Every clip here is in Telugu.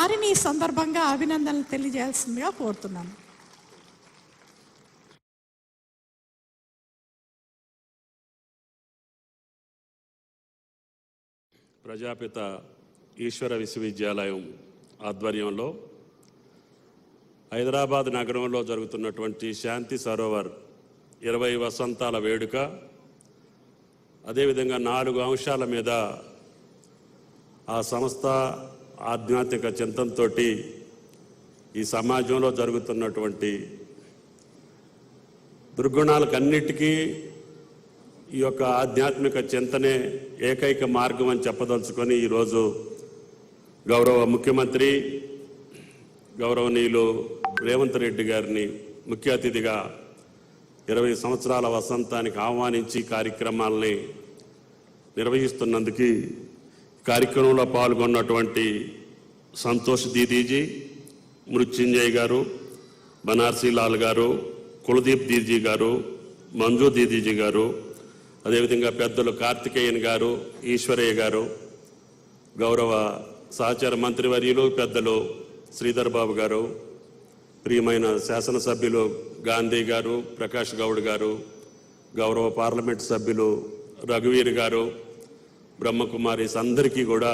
వారిని ఈ సందర్భంగా అభినందనలు తెలియజేయాల్సిందిగా కోరుతున్నాను. ప్రజాపిత ఈశ్వర విశ్వవిద్యాలయం ఆధ్వర్యంలో హైదరాబాద్ నగరంలో జరుగుతున్నటువంటి శాంతి సరోవర్ ఇరవై వసంతాల వేడుక అదేవిధంగా నాలుగు అంశాల మీద ఆ సంస్థ ఆధ్యాత్మిక చింతనతో ఈ సమాజంలో జరుగుతున్నటువంటి దుర్గుణాలకన్నిటికీ ఈ యొక్క ఆధ్యాత్మిక చింతనే ఏకైక మార్గం అని చెప్పదలుచుకొని ఈరోజు గౌరవ ముఖ్యమంత్రి గౌరవనీయులు రేవంత్ రెడ్డి గారిని ముఖ్య అతిథిగా ఇరవై సంవత్సరాల వసంతానికి ఆహ్వానించి కార్యక్రమాల్ని నిర్వహిస్తున్నందుకు కార్యక్రమంలో పాల్గొన్నటువంటి సంతోష్ దీదీజీ మృత్యుంజయ్ గారు బనార్సీ లాల్ గారు కులదీప్ దీదీ గారు మంజు దీదీజీ గారు అదేవిధంగా పెద్దలు కార్తికేయన్ గారు ఈశ్వరయ్య గారు గౌరవ సహచార మంత్రివర్యులు పెద్దలు శ్రీధర్ బాబు గారు ప్రియమైన శాసనసభ్యులు గాంధీ గారు ప్రకాష్ గౌడ్ గారు గౌరవ పార్లమెంట్ సభ్యులు రఘువీర్ గారు బ్రహ్మకుమారిస్ అందరికీ కూడా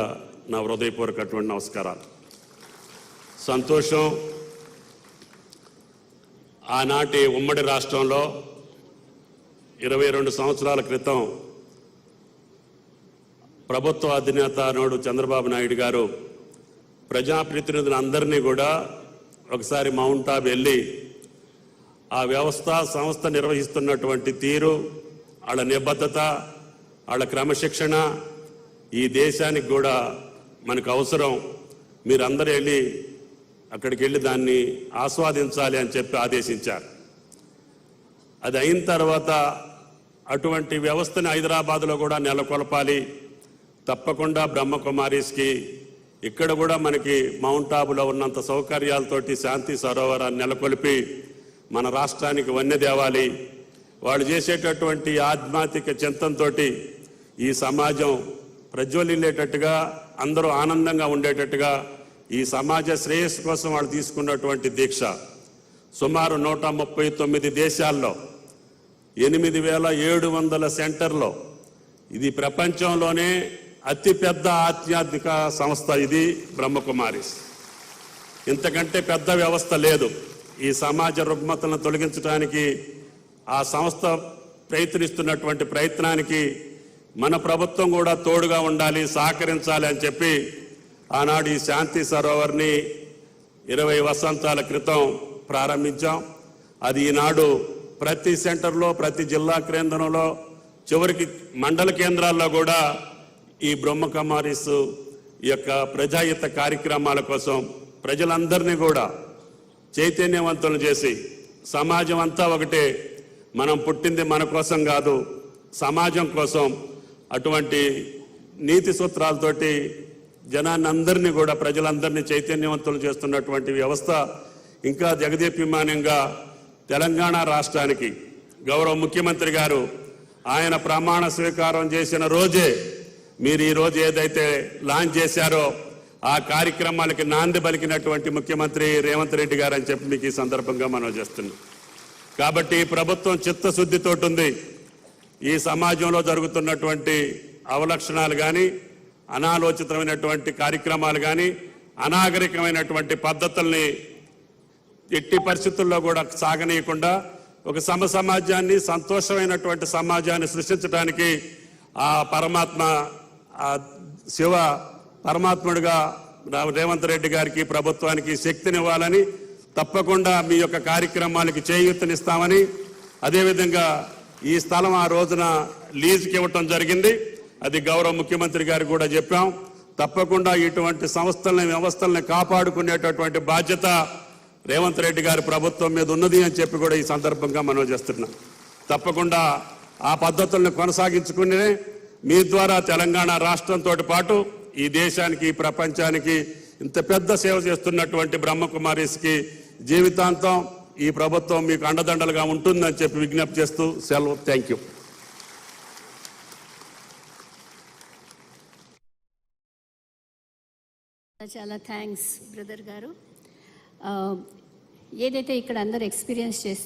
నా హృదయపూర్వకటువంటి నమస్కారాలు. సంతోషం. ఆనాటి ఉమ్మడి రాష్ట్రంలో ఇరవై రెండు సంవత్సరాల క్రితం ప్రభుత్వ అధినేత నాడు చంద్రబాబు నాయుడు గారు ప్రజాప్రతినిధులందరినీ కూడా ఒకసారి మౌంట్ ఆబ్ వెళ్ళి ఆ వ్యవస్థ సంస్థ నిర్వహిస్తున్నటువంటి తీరు వాళ్ళ నిబద్ధత వాళ్ళ క్రమశిక్షణ ఈ దేశానికి కూడా మనకు అవసరం మీరందరూ వెళ్ళి అక్కడికి వెళ్ళి దాన్ని ఆస్వాదించాలి అని చెప్పి ఆదేశించారు. అది అయిన తర్వాత అటువంటి వ్యవస్థని హైదరాబాద్లో కూడా నెలకొల్పాలి. తప్పకుండా బ్రహ్మకుమారీస్కి ఇక్కడ కూడా మనకి మౌంట్ ఆబులో ఉన్నంత సౌకర్యాలతోటి శాంతి సరోవరాన్ని నెలకొల్పి మన రాష్ట్రానికి వన్య దేవాలి వాళ్ళు చేసేటటువంటి ఆధ్యాత్మిక చింతనతో ఈ సమాజం ప్రజ్వలిల్లేటట్టుగా అందరూ ఆనందంగా ఉండేటట్టుగా ఈ సమాజ శ్రేయస్సు కోసం వాళ్ళు తీసుకున్నటువంటి దీక్ష. సుమారు నూట ముప్పై తొమ్మిది దేశాల్లో ఎనిమిది వేల ఏడు వందల సెంటర్లో ఇది ప్రపంచంలోనే అతిపెద్ద ఆధ్యాత్మిక సంస్థ ఇది బ్రహ్మకుమారిస్ ఇంతకంటే పెద్ద వ్యవస్థ లేదు. ఈ సమాజ రుగ్మతలను తొలగించడానికి ఆ సంస్థ ప్రయత్నిస్తున్నటువంటి ప్రయత్నానికి మన ప్రభుత్వం కూడా తోడుగా ఉండాలి సహకరించాలి అని చెప్పి ఆనాడు ఈ శాంతి సరోవర్ని ఇరవై వసంతాల క్రితం ప్రారంభించాం. అది ఈనాడు ప్రతి సెంటర్లో ప్రతి జిల్లా కేంద్రంలో చివరికి మండల కేంద్రాల్లో కూడా ఈ బ్రహ్మకుమారీస్ ఈ యొక్క ప్రజాయుత కార్యక్రమాల కోసం ప్రజలందరినీ కూడా చైతన్యవంతులు చేసి సమాజం అంతా ఒకటే మనం పుట్టింది మన కోసం కాదు సమాజం కోసం అటువంటి నీతి సూత్రాలతోటి జనాన్ని అందరినీ కూడా ప్రజలందరినీ చైతన్యవంతులు చేస్తున్నటువంటి వ్యవస్థ ఇంకా జగదీప్యమానంగా తెలంగాణ రాష్ట్రానికి గౌరవ ముఖ్యమంత్రి గారు ఆయన ప్రమాణ స్వీకారం చేసిన రోజే మీరు ఈరోజు ఏదైతే లాంచ్ చేశారో ఆ కార్యక్రమాలకి నాంది పలికినటువంటి ముఖ్యమంత్రి రేవంత్ రెడ్డి గారు అని చెప్పి మీకు ఈ సందర్భంగా మనం చేస్తున్నాం. కాబట్టి ప్రభుత్వం చిత్తశుద్ధితోటి ఉంది. ఈ సమాజంలో జరుగుతున్నటువంటి అవలక్షణాలు కానీ అనాలోచితమైనటువంటి కార్యక్రమాలు కానీ అనాగరికమైనటువంటి పద్ధతుల్ని ఎట్టి పరిస్థితుల్లో కూడా సాగనీయకుండా ఒక సమ సమాజాన్ని సంతోషమైనటువంటి సమాజాన్ని సృష్టించడానికి ఆ పరమాత్మ ఆ శివ పరమాత్ముడిగా రేవంత్ రెడ్డి గారికి ప్రభుత్వానికి శక్తినివ్వాలని తప్పకుండా మీ యొక్క కార్యక్రమాలకి చేయూతనిస్తామని అదేవిధంగా ఈ స్థలం ఆ రోజున లీజుకి ఇవ్వటం జరిగింది. అది గౌరవ ముఖ్యమంత్రి గారు కూడా చెప్పాం. తప్పకుండా ఇటువంటి సంస్థలని వ్యవస్థలను కాపాడుకునేటటువంటి బాధ్యత రేవంత్ రెడ్డి గారి ప్రభుత్వం మీద ఉన్నది అని చెప్పి కూడా ఈ సందర్భంగా మనం చేస్తున్నాం. తప్పకుండా ఆ పద్ధతులను కొనసాగించుకుని మీ ద్వారా తెలంగాణ రాష్ట్రంతో పాటు ఈ దేశానికి ప్రపంచానికి ఇంత పెద్ద సేవ చేస్తున్నటువంటి బ్రహ్మకుమారిస్కి జీవితాంతం ఈ ప్రభుత్వం మీకు అండదండలుగా ఉంటుందని చెప్పి విజ్ఞప్తి చేస్తూ సెలవు. థ్యాంక్ యూ చాలా థ్యాంక్స్ బ్రదర్ గారు. Uh, ఏదైతే ఇక్కడ అందరు ఎక్స్పీరియన్స్ చేస్తారు